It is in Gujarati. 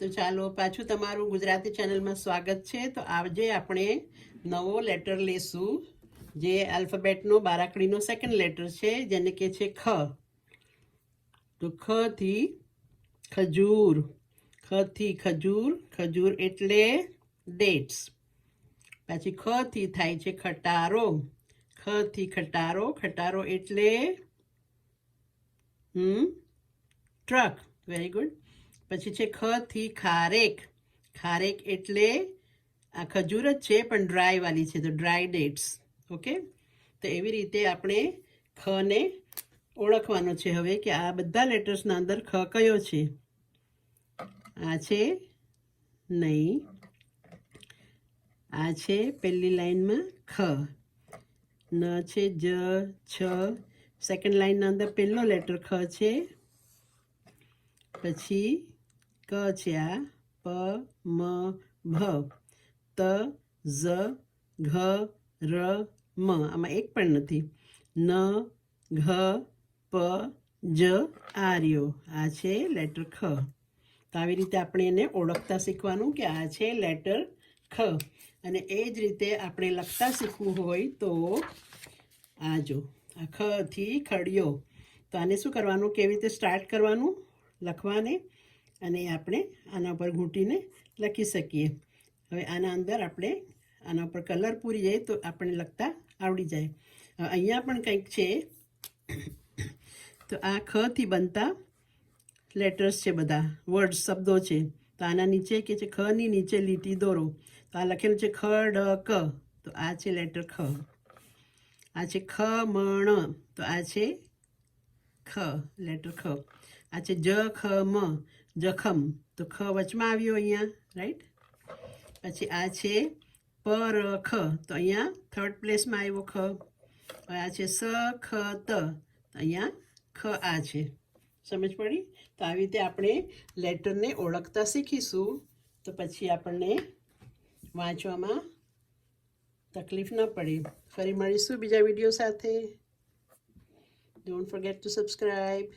તો ચાલો પાછું તમારું ગુજરાતી ચેનલમાં સ્વાગત છે. તો આજે આપણે નવો લેટર લેશું, જે આલ્ફાબેટનો બારાકડીનો સેકન્ડ લેટર છે, જેને કે છે ખ. તો ખથી ખજૂર ખથી ખજૂર ખજૂર એટલે ડેટ્સ પછી ખથી થાય છે ખટારો ખથી ખટારો ખટારો એટલે, હમ ટ્રક વેરી ગુડ પછી છે ખ થી ખારેક. ખારેક એટલે આ ખજૂર જ છે, પણ ડ્રાય વાલી છે, તો ડ્રાય ડેટ્સ ઓકે? તો એવી રીતે આપણે ખને ઓળખવાનો છે હવે કે આ બધા લેટર્સના અંદર ખ કયો છે? આ છે નહીં. આ છે પહેલી લાઈનમાં ખ. ન છે જ, છ. સેકન્ડ લાઈનના અંદર પહેલો લેટર ખ છે. પછી ક છે આ પ, મ ભ ત, ઝ, ઘ, ર, મ. આમાં એક પણ નથી. ન, ઘ, પ, જ, આર્યો. આ છે લેટર ખ. તો આવી રીતે આપણે એને ઓળખતા શીખવાનું કે આ છે લેટર ખ. અને એ જ રીતે આપણે લખતા શીખવું હોય તો આ જો, આ ખ થી ખડિયો. તો આને શું કરવાનું? કેવી રીતે સ્ટાર્ટ કરવાનું? લખવાને? અને આપણે આના ઉપર ઘૂંટીને લખી શકીએ. હવે આના અંદર આપણે આના ઉપર કલર પૂરી જાય તો આપણે લખતા આવડી જાય. હવે અહીંયા પણ કંઈક છે. તો આ ખથી બનતા લેટર્સ છે બધા વર્ડ શબ્દો છે. તો આના નીચે કે છે, ખની નીચે લીટી દોરો. તો આ લખેલું છે ખ, ડ, ક. તો આ છે લેટર ખ. આ છે ખ મણ તો આ છે ખ લેટર ખ. આ છે જ, ખ, મ. જખમ. તો ખ વચમાં આવ્યો અહીંયા રાઈટ પછી આ છે પર ખ. તો અહીંયા થર્ડ પ્લેસમાં આવ્યો ખ. આ છે સ, ખ, ત. અહીંયા ખ આ છે. સમજ પડી? તો આવી રીતે આપણે લેટરને ઓળખતા શીખીશું. તો પછી આપણને વાંચવામાં તકલીફ ન પડે. ફરી મળીશું બીજા વીડિયો સાથે. Don't forget two subscribe